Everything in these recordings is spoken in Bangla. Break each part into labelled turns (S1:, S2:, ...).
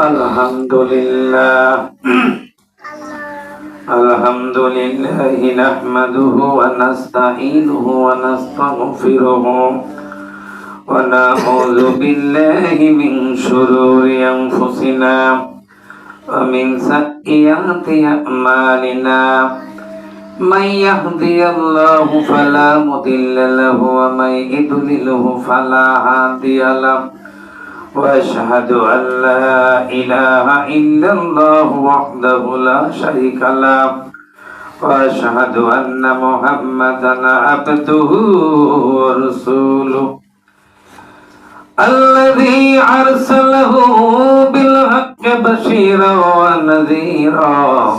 S1: الحمد لله الحمد لله نحمده ونستعينه ونستغفره ونعوذ بالله من شرور أنفسنا ومن سيئات أعمالنا من يهدي الله فلا مضل له ومن يضلله فلا هادي له وأشهد أن لا إله إلا الله وحده لا شريك له. وأشهد أن محمدا عبده ورسوله. الذي أرسله بالحق بشيرا ونذيرا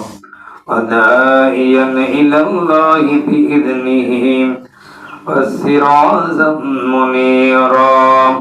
S1: وداعيا إلى الله بإذنه وسراجا منيرا.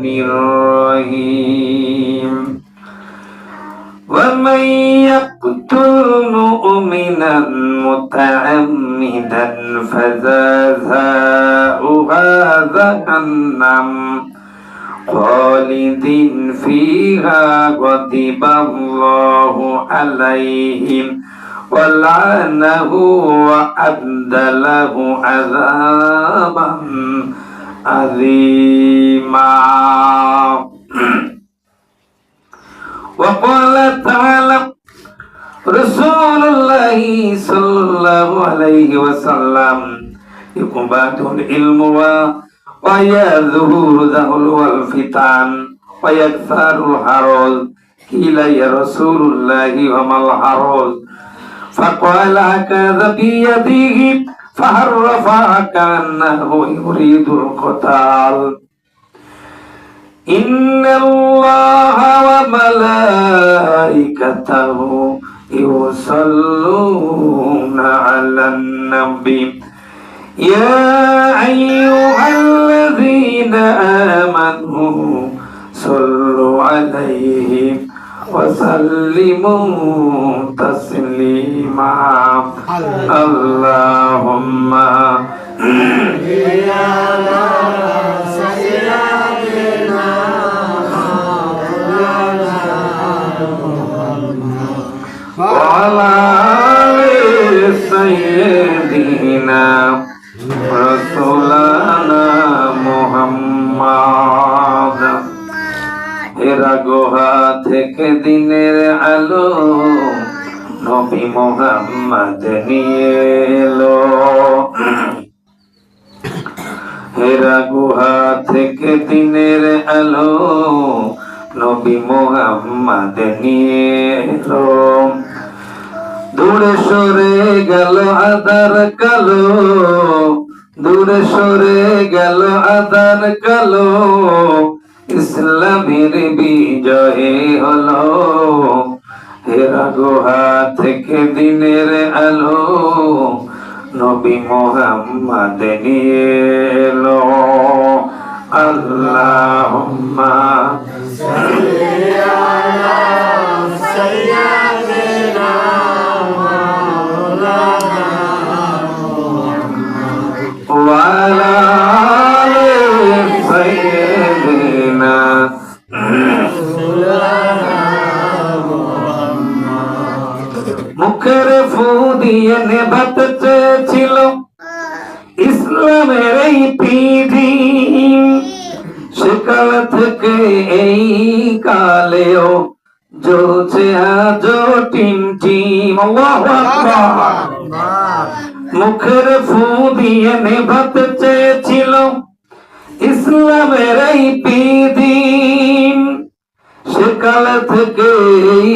S1: الرحيم. ومن يقتل مؤمنا متعمدا فجزاؤها جهنم خالد فيها غضب الله عليهم ولعنه وأعد له عذابا عظيما وقال تعالى رسول الله صلى الله عليه وسلم يقبات العلم ويظهر ذهل والفتن ويكثر الحرج قيل يا رسول الله وما الحرج فقال هكذا بيده فحرفها كأنه يريد القتال. إن الله وملائكته يصلون على النبي. يا أيها الذين آمنوا صلوا عليه. وسلموا تسليما اللهم وعلى آل سيدنا رسولنا محمد এরা থেকে দিনের আলো, নবী মোহাম্মদ নিয়ে এলো। হেরা গুহা থেকে দিনের আলো, নবী মোহাম্মদ নিয়ে এলো। দূরে সরে গেল আদার কালো, দূরে সরে গেল আদার কালো ইসলামের বিজয়ে হলো। হেরা গোহা থেকে দিনের আলো নবী মোহাম্মদ নিয়ে এলো। আল্লাহুম্মা সাল্লি দিয়ে নেভাতে চেয়েছিল। ইসলামের এই পিধি সেকাল থেকে এই কালেও জ্বলছে আজ টিম টিম। মুখের ফু দিয়ে নেভাতে চেয়েছিল। ইসলামের এই পিদিন সেকাল থেকে এই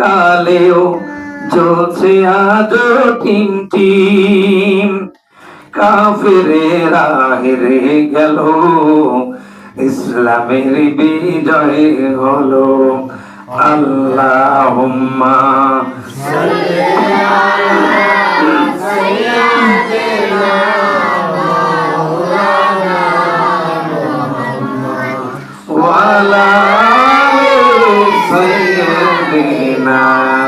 S1: কালেও জ্বলছে আজ টিম টিম। কাফেরেরা হেরে গেল ইসলামের বিজয় হলো। আল্লাহুম্মা ওয়ালা আলি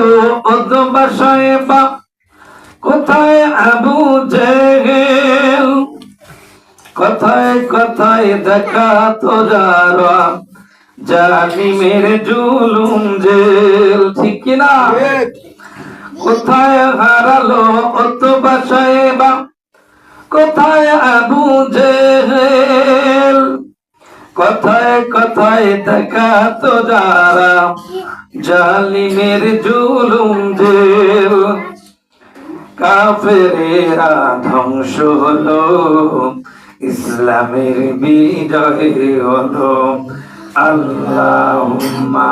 S1: হারালো অদবা সাহেবা কোথায় আবু কথায় কথায় দেখা তোরা জালিমের জুলুম জেল, ঠিক কিনা কোথায় হারালো অতবা সাহেবা কোথায় আবু জেহেল? কথায় কথায় দেখা তো যারা জালিমের জুলুম জেল কাফেরেরা ধ্বংস হলো। ইসলামের বিজয় হলো। আল্লাহুম্মা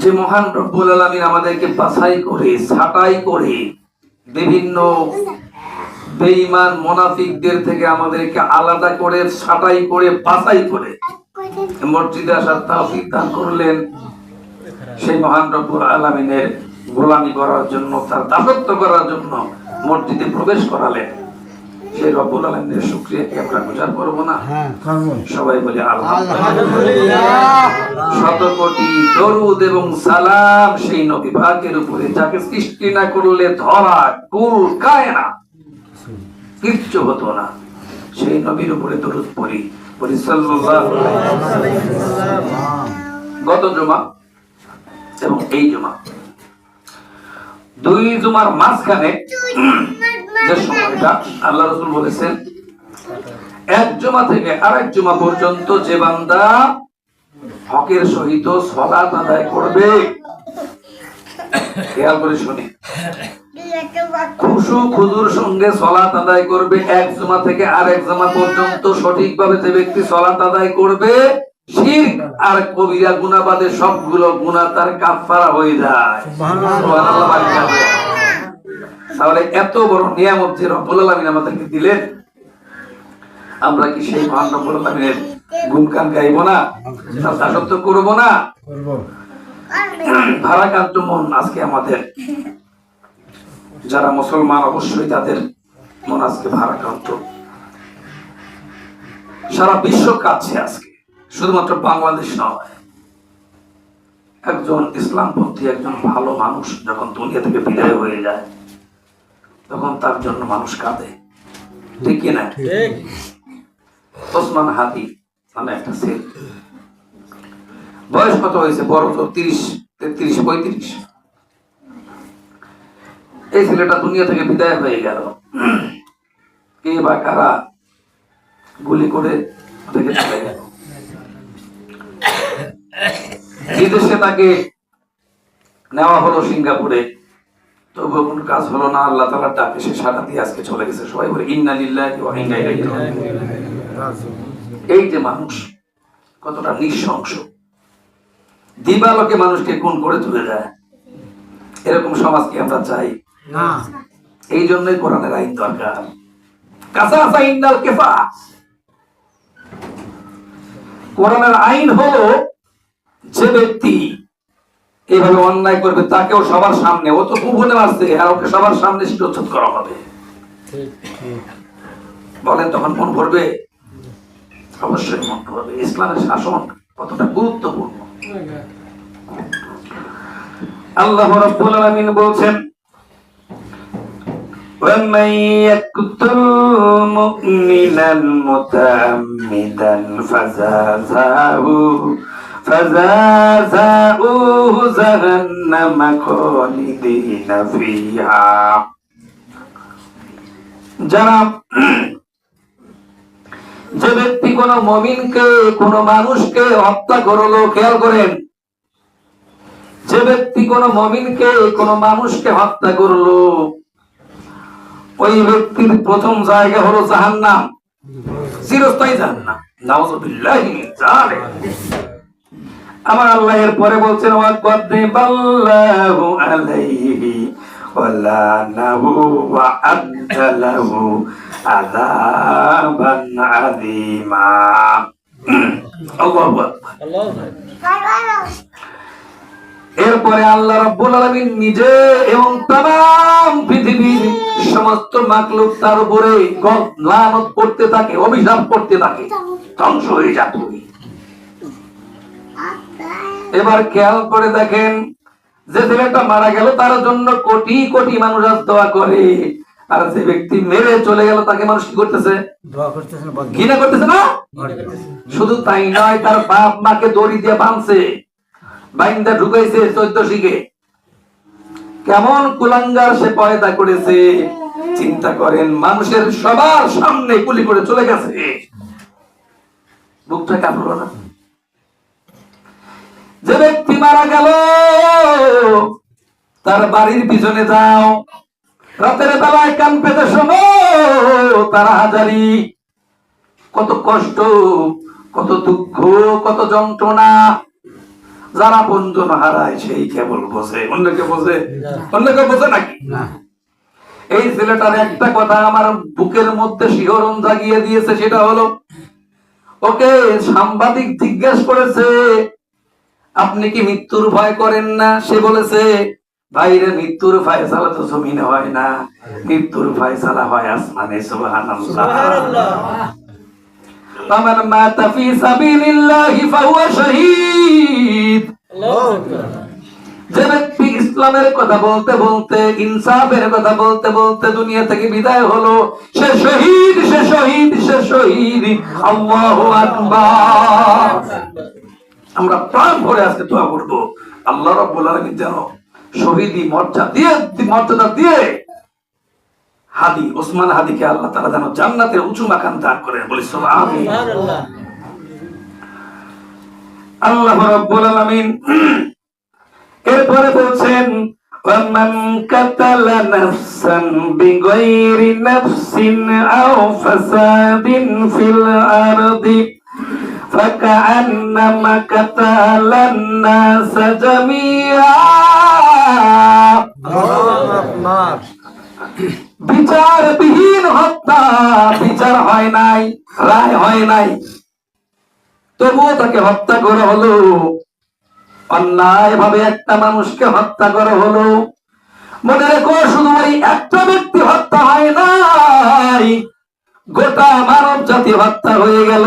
S1: যে মহান রব্বুল আলমিন আমাদেরকে বাছাই করে, ছাটাই করে বিভিন্ন বেঈমান মোনাফিকদের থেকে আমাদেরকে আলাদা করে, ছাটাই করে, বাছাই করে মসজিদে আসার তাওফিক দান করলেন। সেই মহান রব্বুল আলমিনের গোলামি করার জন্য, তার দাসত্ব করার জন্য মসজিদে প্রবেশ করালেন। সেই রব্বুল আলমিনের শুক্রিয়া কি আমরা গুজার করব না? সবাই বলে আল্লাহ শত কোটি দরুদ এবং সালাম সেই নবী উপরে যাকে সৃষ্টি না করলে ধরা কুল কায় না কিচ্ছু হতো না। সেই নবীর উপরে দরুদ পড়ি। পড়ি গত জমা এবং এই জমা। দুই জুমার মাঝখানে যে সময়টা আল্লাহ রসুল বলেছেন, এক জমা থেকে আরেক জমা পর্যন্ত যে বান্দা হকের সহিত সলাত আদায় করবে, খেয়াল করে শুনি। খুশু খুজুর সঙ্গে সলাত আদায় করবে, এক জমা থেকে আরেক জমা পর্যন্ত সঠিকভাবে যে ব্যক্তি সলাত আদায় করবে, শিরক আর কবিরা গুনাবাদে সবগুলো গুণা তার কাফারা হয়ে যায়। তাহলে এত বড় নিয়ামত যে রব্বুল আলামিন আমাদেরকে দিলেন আমরা কি সেই মহান রব্বুল আলামিনের গুণগান গাইবো না? দাসত্ব করব না? ভারাকান্ত মন আজকে আমাদের। যারা মুসলমান অবশ্যই তাদের মন আজকে ভারাক্রান্ত। সারা বিশ্ব কাছে আজকে শুধুমাত্র বাংলাদেশ নয়। একজন ইসলামপন্থী একজন ভালো মানুষ যখন দুনিয়া থেকে বিদায় হয়ে যায় তখন তার জন্য মানুষ কাঁদে। ঠিক কিনা? ওসমান হাদি নামে একটা ছেলে। বয়স কত হয়েছে? বড় তো তিরিশ তেত্রিশ পঁয়ত্রিশ। এই ছেলেটা দুনিয়া থেকে বিদায় হয়ে গেল। কে বা কারা গুলি করে থেকে চলে গেল। বিদেশে তাকে নেওয়া হলো সিঙ্গাপুরে। তবুও কোনো কাজ হলো না আল্লাহ তালার ডাকে সে সারা দিয়ে আজকে চলে গেছে। সবাই বলে ইন্না লিল্লাহি ওয়া ইন্না ইলাইহি রাজিউন। এই যে মানুষ কতটা নৃশংস। দিবালোকে মানুষকে খুন করে তুলে যায় এরকম সমাজকে আমরা চাই? এই জন্যই কোরআনের আইন দরকার। কাসাসা ইন্নাল কেফাস কোরআনের আইন হলো যে ব্যক্তি এইভাবে অন্যায় করবে তাকেও সবার সামনে ও তো গোপনে আসছে আর ওকে সবার সামনে শিরোচ্ছেদ করা হবে বলেন তখন মন ভরবে অবশ্যই মন ভরবে ইসলামের শাসন কতটা গুরুত্বপূর্ণ আল্লাহ রাব্বুল আলামিন বলছেন ومن يقتل مؤمنا متعمدا فجزاؤه فجزاؤه جهنم خالدين فيها যারা যে ব্যক্তি কোন মমিনকে কোন মানুষকে হত্যা করলো খেয়াল করেন যে ব্যক্তি কোন মমিনকে কোন মানুষকে হত্যা করলো ওই ব্যক্তির প্রথম জায়গা হলো জাহান্নাম চিরস্থায়ী জাহান্নাম নাউযুবিল্লাহি মিন যালিক আমার আল্লাহ এর পরে বলছেন এরপরে আল্লাহ রাব্বুল আলামিন নিজে এবং তাম পৃথিবীর সমস্ত মাকলুক তার উপরে লানত করতে থাকে, অভিশাপ করতে থাকে। ধ্বংস হয়ে যা তুমি। এবার খেয়াল করে দেখেন যে ছেলেটা মারা গেল তার জন্য কোটি কোটি মানুষ আজ দোয়া করে। আর যে ব্যক্তি মেরে চলে গেল তাকে মানুষ কি করতেছে? ঘৃণা করতেছে না? শুধু তাই নয় তার বাপ মাকে দড়ি দিয়ে বাঁধছে বাইন্দা ঢুকাইছে চৈদ্দ শিখে। কেমন কুলাঙ্গার সে পয়দা করেছে। চিন্তা করেন মানুষের সবার সামনে গুলি করে চলে গেছে। বুকটা কাঁপলো না? যে ব্যক্তি মারা গেল তার বাড়ির পিছনে যাও। রাতের বেলায় কান পেতে শোনো তারা হাজারি। কত কষ্ট কত দুঃখ কত যন্ত্রণা। যারা বন্ধন হারায় সেই কেবল বোঝে। অন্যকে বোঝে? অন্যকে বোঝে নাকি? এই ছেলেটার একটা কথা আমার বুকের মধ্যে শিহরণ জাগিয়ে দিয়েছে সেটা হলো ওকে সাংবাদিক জিজ্ঞেস করেছে আপনি কি মৃত্যুর ভয় করেন না? সে বলেছে ভাইরে মৃত্যুর ফায়সালা তো জমিনে হয় না। মৃত্যুর ফায়সালা হয় আসমানে ইসলামের কথা বলতে বলতে ইনসাফের কথা বলতে বলতে দুনিয়া থেকে বিদায় হলো সে শহীদ সে শহীদ সে শহীদ। আকবার। আমরা প্রাণ ভরে আজকে দোয়া করব আল্লাহ রাব্বুল আলামিন যেন শহীদি মর্যাদা দিয়ে মর্যাদা দিয়ে হাদি ওসমান হাদিকে আল্লাহ তাআলা যেন জান্নাতের উঁচু মাকাম দান করেন বলি সুবহানাল্লাহ আল্লাহ রাব্বুল আলামিন এরপরে বলছেন ومن قتل نفسا بغير نفس أو فساد في الأرض فكأنما قتل الناس جميعا
S2: আকবার
S1: বিচারবিহীন হত্যা বিচার হয় নাই রায় হয় নাই তবুও তাকে হত্যা করা হলো অন্যায় ভাবে একটা মানুষকে হত্যা করা হলো মনে রেখো শুধু ওই একটা ব্যক্তি হত্যা হয় নাই গোটা মানব জাতি হত্যা হয়ে গেল।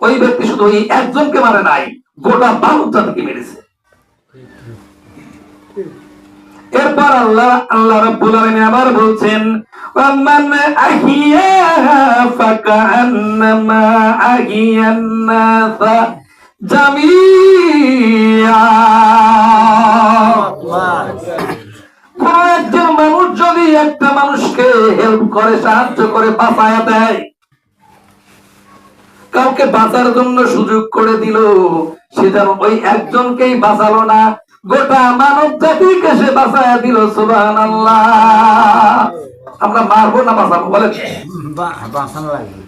S1: ওই ব্যক্তি শুধু ওই একজনকে মারে নাই, গোটা মানব জাতিকে মেরেছে। এরপর আল্লাহ আল্লাহ রাব্বুল আলামিন আবার বলছেন ওয়ামান আহিয়াহা ফাকান্নামা আহিয়ান নাসা জামিয়া। কোন একজন মানুষ যদি একটা মানুষকে হেল্প করে সাহায্য করে বাঁচায়া দেয় কাউকে বাঁচার জন্য সুযোগ করে দিল সে যেন ওই একজনকেই বাঁচালো না গোটা মানব জাতিকে সে বাঁচায়া দিল সুবাহ আমরা মারবো না বাঁচাবো বলে
S2: বাঁচানো লাগবে।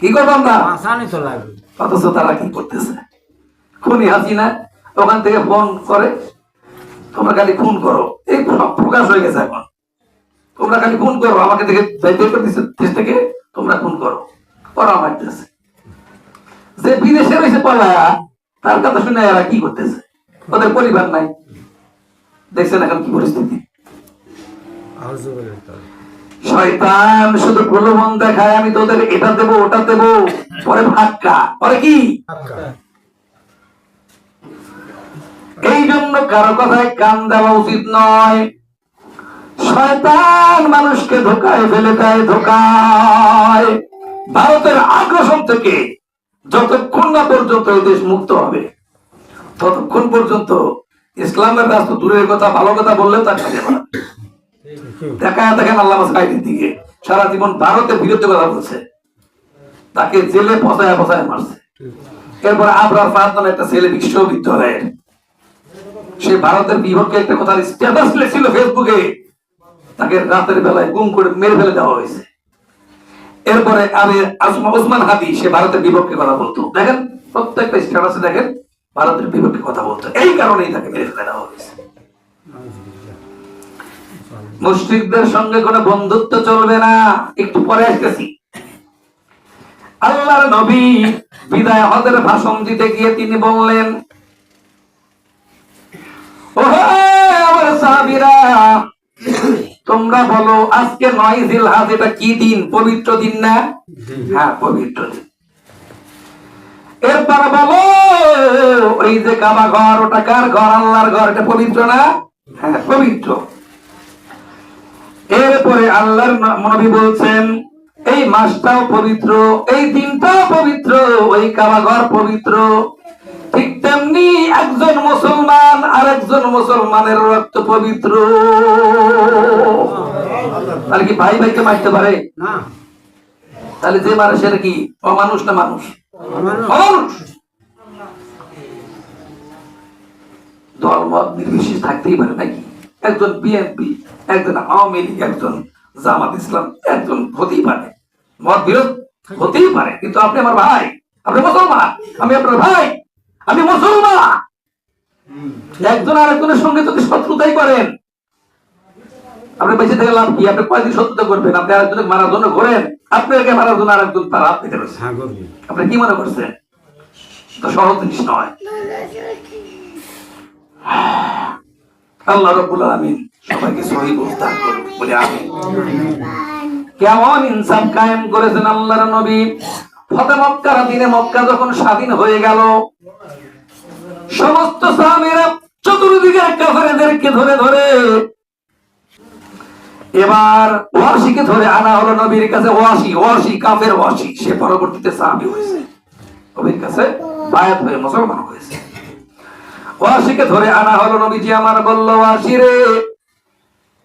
S1: কি করব আমরা?
S2: বাঁচানি তো লাগবে।
S1: অথচ তারা কি করতেছে? খুনি হাসিনা ওখান থেকে ফোন করে তোমরা খালি খুন করো। এই প্রকাশ হয়ে গেছে এখন। তোমরা খালি খুন করো। আমাকে করে দিচ্ছে দেশ থেকে তোমরা খুন করো। ওরা মারতেছে। যে বিদেশে রয়েছে পলায়া, তার কথা শুনে এরা কি করতেছে? ওদের পরিবার নাই। দেখছেন এখন কি পরিস্থিতি? শয়তান শুধু প্রলোভন দেখায়, আমি তোদের এটা দেবো, ওটা দেবো। পরে ভাক্কা পরে কি? এই জন্য কারও কথায় কান দেওয়া উচিত নয়। শয়তান মানুষকে ধোকায় ফেলে দেয়, ধোকায়। ভারতের আগ্রাসন থেকে যতক্ষণ না পর্যন্ত এই দেশ মুক্ত হবে, ততক্ষণ পর্যন্ত ইসলামের রাস্তা দূরের কথা, ভালো কথা বললেও তার বাড়াবে। দেখা দেখেন আল্লাহ সাইদের দিকে। সারা জীবন ভারতের বিরুদ্ধে কথা বলছে। তাকে জেলে ফসায় ফসায় মারছে। এরপরে আবরার ফাহাদ একটা ছেলে বিশ্ববিদ্যালয়ের সে ভারতের বিপক্ষে একটা কথা স্ট্যাটাস লেখছিল ফেসবুকে তাকে রাতের বেলায় গুম করে মেরে ফেলে দেওয়া হয়েছে। এরপরে আমি ওসমান হাদি, সে ভারতের বিপক্ষে কথা বলতো। দেখেন, প্রত্যেকটা স্ট্যাটাসে দেখেন, ভারতের বিপক্ষে কথা বলতো। এই কারণেই তাকে মেরে ফেলে দেওয়া হয়েছে। মুসলিকদের সঙ্গে কোনো বন্ধুত্ব চলবে না। একটু পরে আসতেছি। আল্লাহর নবী বিদায় হজের ভাষণ দিতে গিয়ে তিনি বললেন তোমরা বলো, আজকে নয় জিলহাজ, এটা কি দিন? পবিত্র দিন না? হ্যাঁ পবিত্র দিন। এরপর বলো, ওই যে কাবা ঘর, ওটা কার ঘর? আল্লাহর ঘর, এটা পবিত্র না? হ্যাঁ পবিত্র। এরপরে আল্লাহর নবী বলছেন, এই মাসটাও পবিত্র, এই দিনটাও পবিত্র, ওই কাবা ঘর পবিত্র। ঠিক তেমনি একজন মুসলমান আর একজন মুসলমানের রক্ত পবিত্র। তাহলে কি ভাই ভাইকে মারতে পারে?
S2: না।
S1: তাহলে যে মারে সেটা কি অমানুষ না মানুষ? অমানুষ। দল নির্বিশেষ থাকতেই পারে নাকি? একজন বিএনপি একজন আওয়ামী লীগ একজন জামাত ইসলাম একজন হতেই পারে। মত বিরোধ হতেই পারে। কিন্তু আপনি আমার ভাই আপনি মুসলমান আমি আপনার ভাই। আমি মুসলমান। একজন আরেকজনের সঙ্গে যদি শত্রুতাই করেন আপনি বেঁচে থেকে লাভ কি? আপনি কয়দিন শত্রুতা করবেন? আপনি আরেকজনকে মারার জন্য ঘোরেন? আপনাকে মারার জন্য আরেকজন তার হাত পেতে রয়েছে আপনি কি মনে করছেন? তো সহজ জিনিস নয়। আল্লাহ রব্বুল আলামিন সবাইকে সহি বুঝদান করুন। বলে আমি কেমন ইনসাফ কায়েম করেছেন আল্লাহর নবী? ফতে মক্কার দিনে মক্কা যখন স্বাধীন হয়ে গেল, সমস্ত সাহাবীরা চতুর্দিকে কাফেরদেরকে ধরে ধরে এবার ওয়াসিকে ধরে আনা হলো নবীর কাছে, ওয়াসি ওয়াসি, কাফের ওয়াসি। সে পরবর্তীতে সাহাবী হয়েছে। নবীর কাছে বায়াত হয়ে মুসলমান হয়েছে। ওয়াসিকে ধরে আনা হলো নবীজি, আমার বলল, ওয়াসি রে,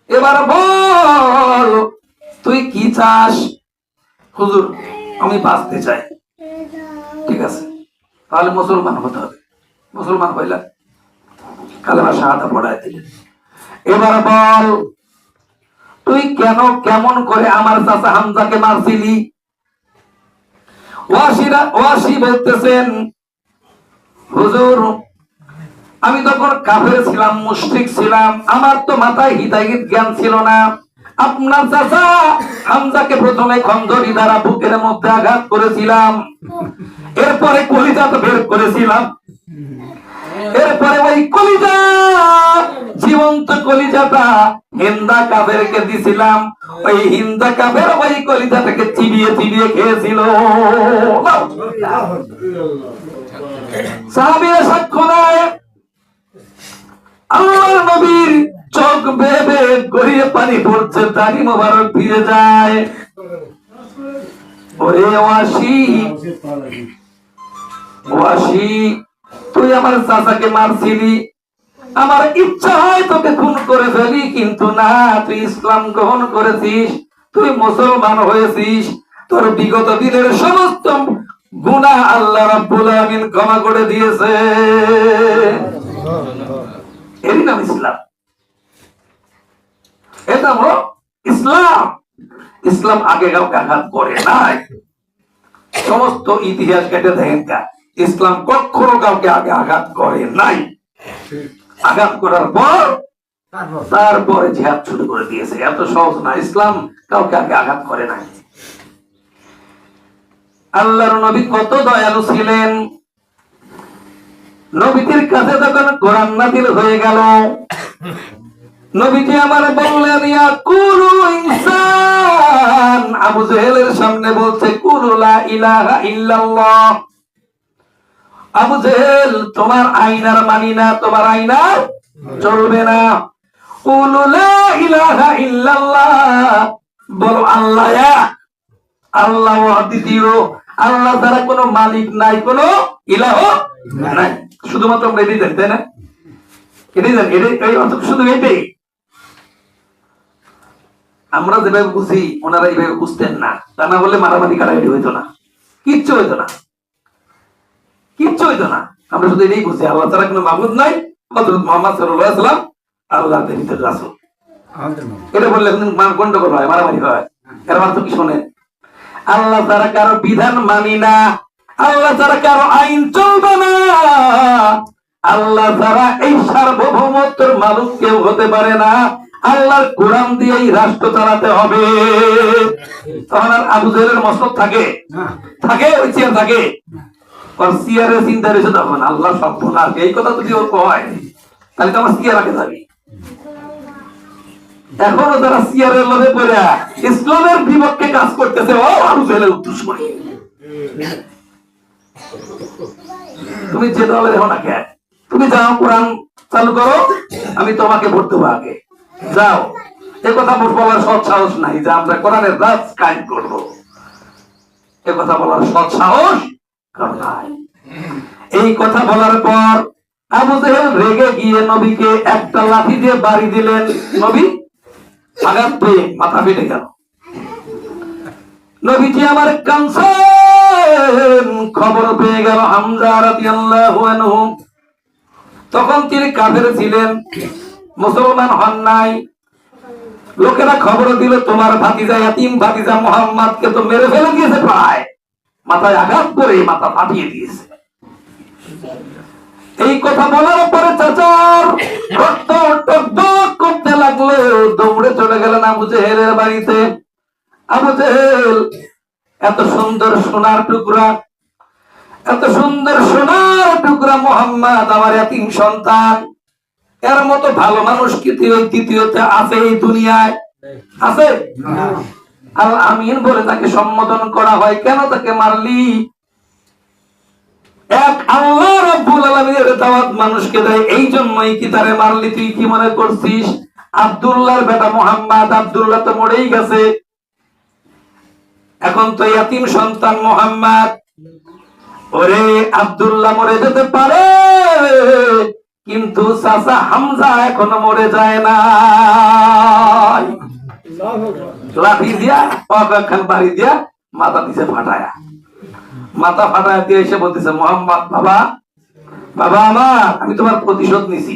S1: এবার বল, তুই কি চাস? হুজুর আমি বাঁচতে চাই। ঠিক আছে? তাহলে মুসলমান হতে হবে। মুসলমান হইলা কালেমা শাহাদা পড়ায় দিলেন। এবার বল, তুই কেন কেমন করে আমার চাচা হামজাকে মারছিলি? ওয়াসিরা, ওয়াসি বলতেছেন, হুজুর, আমি তখন কাফের ছিলাম, মুশরিক ছিলাম। আমার তো মাথায় হিতাহিত জ্ঞান ছিল না। আপনার চাচা, হামজাকে প্রথমে খন্দরি দ্বারা বুকের মধ্যে আঘাত করেছিলাম। এরপরে কলিজা বের করেছিলাম। এরপরে ওই কলিজা, জীবন্ত কলিজাটা হিন্দা কাবেরকে দিছিলাম। ওই হিন্দা কাবের ওই কলিজাটাকে চিবিয়ে চিবিয়ে খেয়েছিল। সাহাবীরা সাক্ষ্য নবীর চোখ বেবে গড়িয়ে পানি পড়ছে তারি মোবারক ফিরে যায়। ওরে ওয়াসি ওয়াসি, তুই আমার চাচাকে মারছিলি। আমার ইচ্ছা হয় তোকে খুন করে ফেলি, কিন্তু না, তুই ইসলাম গ্রহণ করেছিস, তুই মুসলমান হয়েছিস। তোর বিগত দিনের সমস্ত গুনাহ আল্লাহ রাব্বুল আমিন ক্ষমা করে দিয়েছে। এরই নাম ইসলাম। এটা হলো ইসলাম। ইসলাম আগে কাউকে আঘাত করে নাই। সমস্ত ইতিহাস কেটে দেখেন ইসলাম কখনো কাউকে আগে আঘাত করে নাই। আঘাত করার পর
S2: তারপরে?
S1: জিহাদ শুরু করে দিয়েছে। এত সহজ না ইসলাম কাউকে আগে আঘাত করে নাই। আল্লাহর নবী কত দয়ালু ছিলেন। নবীটির কাছে যখন কোরআন নাতিল হয়ে গেল নবীজি আমার বললেন ইয়া কুলু ইনসান। আবু জেহেলের সামনে বলছে কুলু লা ইলাহা ইল্লাল্লাহ। আবু জেহেল তোমার আইনার মানি না তোমার আইনার চলবে না। কুলু লা ইলাহা ইল্লাল্লাহ। বলো আল্লাহ এক। আল্লাহ অদ্বিতীয়। আল্লাহ দ্বারা কোনো মালিক নাই কোনো ইলাহ নাই। শুধুমাত্র আমরা এটাই জানি তাই না? এটাই জানি এটাই শুধু এটাই। আমরা যেভাবে বুঝি ওনারা এইভাবে বুঝতেন না। তা না বললে মারামারি কাটাকাটি হইতো না। কিচ্ছু হইতো না। কিচ্ছু হইতো না। আমরা শুধু এটাই বুঝি আল্লাহ তারা কোনো মাহমুদ নাই। হজরত মোহাম্মদ সাল্লাহ সাল্লাম আল্লাহ ভিতরে রাসুল। এটা বললে গন্ডগোল হয় মারামারি হয়। এর অর্থ কি শোনে? আল্লাহ তারা কারও বিধান মানি না। আল্লাহ তারা কারও আইন চলবে না। আল্লাহ তারা এই সার্বভৌমত্বের মালিক কেউ হতে পারে না। আল্লাহর কোরআন দিয়ে এই রাষ্ট্র চালাতে হবে। তখন আর আবু জেলের মসনদ থাকে? থাকে? ওই চেয়ার থাকে? চেয়ারে চিন্তা রয়েছে তখন। আল্লাহ এই কথা যদি ওর কয় তাহলে তো আমার যাবি। এখনও যারা সিয়ারের লোভে পড়ে ইসলামের বিপক্ষে কাজ করতেছে ও দুশ্মনী। তুমি যে দলে দেখো না কে? তুমি যাও কোরআন চালু করো আমি তোমাকে ভোট দেবো আগে। যাও। এ কথা বলার সৎ সাহস নাই যে আমরা কোরআনের রাজ কায়েম করব। এ কথা বলার সৎ সাহস এই কথা বলার পর আবু জেহেল রেগে গিয়ে নবীকে একটা লাঠি দিয়ে বাড়ি দিলেন। নবী আঘাত পেয়ে মাথা ফেটে গেল। নবীজি আমার কানছেন। খবর পেয়ে গেল হামজা রাদিয়াল্লাহু আনহু। তখন তিনি কাফের ছিলেন। মুসলমান হন নাই। লোকেরা খবর দিল, তোমার ভাতিজা ইয়াতিম, ভাতিজা মোহাম্মদকে তো মেরে ফেলে দিয়েছে প্রায়। মাথায় আঘাত করে মাথা ফাটিয়ে দিয়েছে। এই কথা বলার পরে চাচার রক্ত টকবক করতে লাগল। দৌড়ে চলে গেলেন আবু জেহেলের বাড়িতে। আবু জেহেল, এত সুন্দর সোনার টুকরা, এত সুন্দর সোনার টুকরা মোহাম্মদ, আমার এতিম সন্তান। এর মতো ভালো মানুষ দ্বিতীয় দ্বিতীয়তে আছে এই দুনিয়ায়? আছে? আল আমিন বলে তাকে সম্বোধন করা হয়, কেন তাকে মারলি? এক আল্লাহ রাব্বুল আলামিনের দাওয়াত মানুষকে দেয় এই জন্যই কি তারে মারলি? তুই কি মনে করছিস? আব্দুল্লাহর বেটা মোহাম্মদ আব্দুল্লাহ তো মরেই গেছে। এখন তো ইয়াতিম সন্তান মোহাম্মদ। ওরে আব্দুল্লাহ মরে যেতে পারে। কিন্তু চাচা হামজা এখনও মরে যায় না লাঠি দিয়া বাড়ি দিয়া মাথা দিছে ফাটায়া। মাথা ফাটায় দিয়ে এসে বলতেছে মোহাম্মদ বাবা বাবা আমার আমি তোমার প্রতিশোধ নিছি।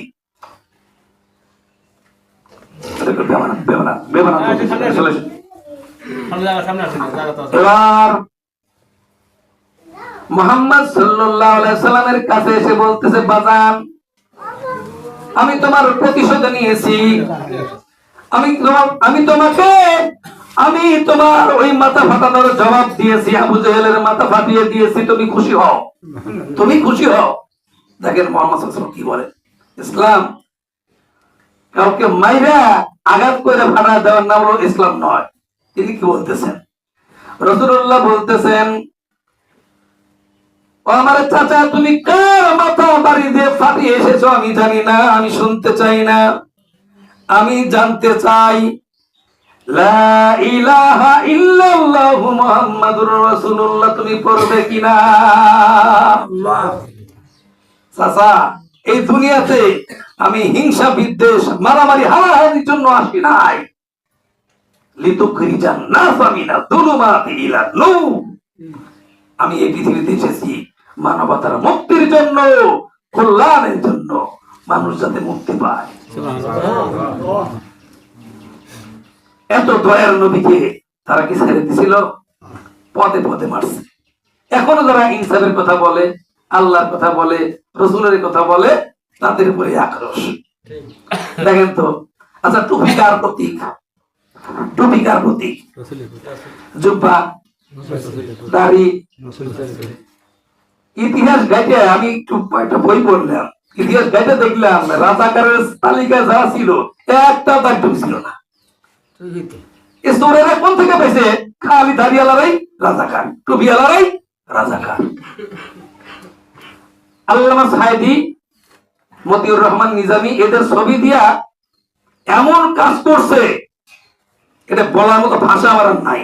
S1: এবার মোহাম্মদ সাল্লাল্লাহু আলাইহি সাল্লামের কাছে এসে বলতেছে বাজান আমি তোমার প্রতিশোধ নিয়েছি। আমি আমি তোমাকে, আমি তোমার ওই মাথা ফাটানোর জবাব দিয়েছি। আবু জেহেলের মাথা ফাটিয়ে দিয়েছি, তুমি খুশি হও। তুমি খুশি হও। দেখেন মোহাম্মদ কি বলে? ইসলাম কাউকে মাইরা আঘাত করে ফাটা দেওয়ার নাম হলো ইসলাম নয়। তিনি কি বলতেছেন? রসুল্লাহ বলতেছেন আমার চাচা তুমি কার মাথা বাড়ি দিয়ে ফাটিয়ে এসেছ? আমি জানি না আমি শুনতে চাই না। আমি জানতে চাই লা ইলাহা ইল্লাল্লাহু মুহাম্মাদুর রাসূলুল্লাহ তুমি পড়বে কিনা? চাচা এই দুনিয়াতে আমি হিংসা বিদ্বেষ মারামারি হারাহারির জন্য আসি নাই। ইলা নূর। আমি এই পৃথিবীতে এসেছি। মানবতার মুক্তির জন্য কল্যাণের জন্য মানুষ যাতে মুক্তি পায়। এত দয়ার নবীকে তারা কি ছেড়ে দিছিল? পদে পদে মারছে। এখনও যারা ইনসাফের কথা বলে আল্লাহর কথা বলে রসুলের কথা বলে তাদের উপরে আক্রোশ। দেখেন তো আচ্ছা টুপি কার প্রতীক? টুপি কার প্রতীক? জুব্বা? দাড়ি? ইতিহাস গাইতে আমি একটু একটা বই পড়লাম। ইতিহাস গাইতে দেখলাম রাজাকারের তালিকায় যারা ছিল, একটা টুপি ছিল না। সোরেরা কোন থেকে পেয়েছে? খালি দাড়িয়ালারাই রাজাকার টুপিয়ালারাই রাজাকার। আল্লামা সাহেদি মতিউর রহমান নিজামি এদের ছবি দিয়া এমন কাজ করছে, এটা বলার মতো ভাষা আমার নাই।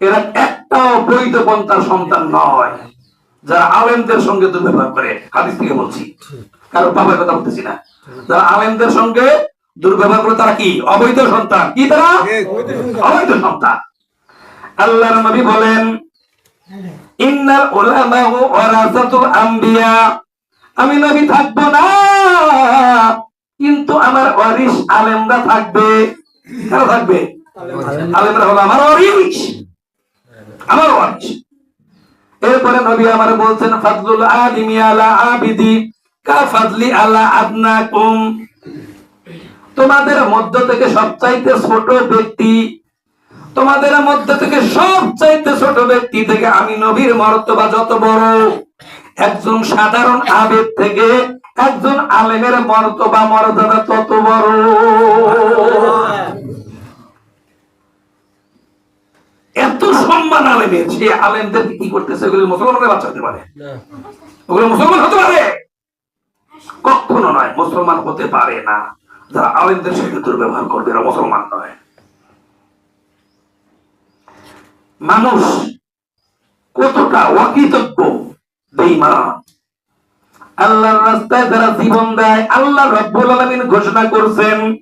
S1: এরা একটাও বৈধ পন্থার সন্তান নয়। যারা আলেমদের সঙ্গে দুর্ব্যবহার করে, হাদিস থেকে বলছি। কারও বাবার কথা বলতেছি না। যারা আলেমদের সঙ্গে দুর্ব্যবহার করে, তারা কি? অবৈধ সন্তান। কি তারা? অবৈধ সন্তান। আল্লাহর নবী বলেন, ইন্নাল উলামা ওয়ারাসাতুল আম্বিয়া। আমি নবী থাকব না, কিন্তু আমার ওয়ারিস আলেমরা থাকবে। কারা থাকবে? আলেমরা হলো আমার ওয়ারিস আমার ওয়ারিস এরপরে নবী আমার বলছেন ফাদলুল আলিমি আলা আবিদি, কা ফাদলি আলা আদনাকুম তোমাদের মধ্য থেকে সবচাইতে ছোট ব্যক্তি, তোমাদের মধ্যে থেকে সবচাইতে ছোট ব্যক্তি থেকে আমি নবীর মর্তবা যত বড়। একজন সাধারণ আবেদ থেকে একজন আলেমের মর্তবা, মর্যাদা তত বড়। এত সম্মান আলেমের সে আলেমদের কি করতেছে? ওগুলো মুসলমানের বাচ্চা হতে পারে? ওগুলো মুসলমান হতে পারে? কখনো নয় মুসলমান হতে পারে না। যারা আলেমদের সাথে দুর্ব্যবহার করবে এরা মুসলমান নয়। মানুষ কতটা অকৃতজ্ঞ বেঈমান। আল্লাহর রাস্তায় যারা জীবন দেয় আল্লাহ রব্বুল আলামিন ঘোষণা করছেন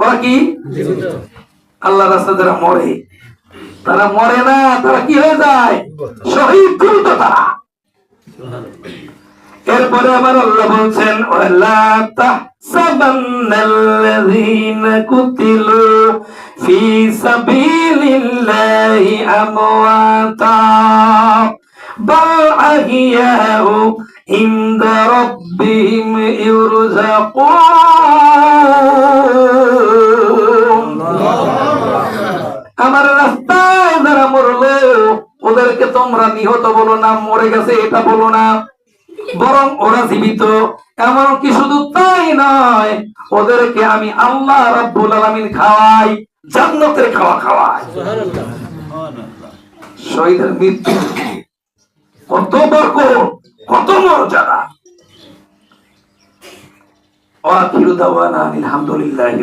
S1: ওরা কি? আল্লাহ রাস্তা যারা মরে তারা মরে না তারা কি হয়ে যায়? শহীদ দ্রুত তারা। এরপরে আবার আল্লাহ বলছেন ওয়ালা তাহসাবান্নাল্লাযীনা কুতিলু ফি সাবিলিল্লাহি আমওয়াতা বাল আহিয়াউ ইনদা রাব্বিহিম ইউরযাকুন আমার রাস্তায় যারা মরলো ওদেরকে তোমরা নিহত বলো না মরে গেছে এটা বলো না। বরং ওরা জীবিত। এমনকি শুধু তাই নয় ওদেরকে আমি আল্লাহ রাব্বুল আলামিন খাওয়াই জান্নাতের খাওয়া খাওয়াই। শহীদের মৃত্যু। কত বরকত। কত মর্যাদা? আলহামদুলিল্লাহি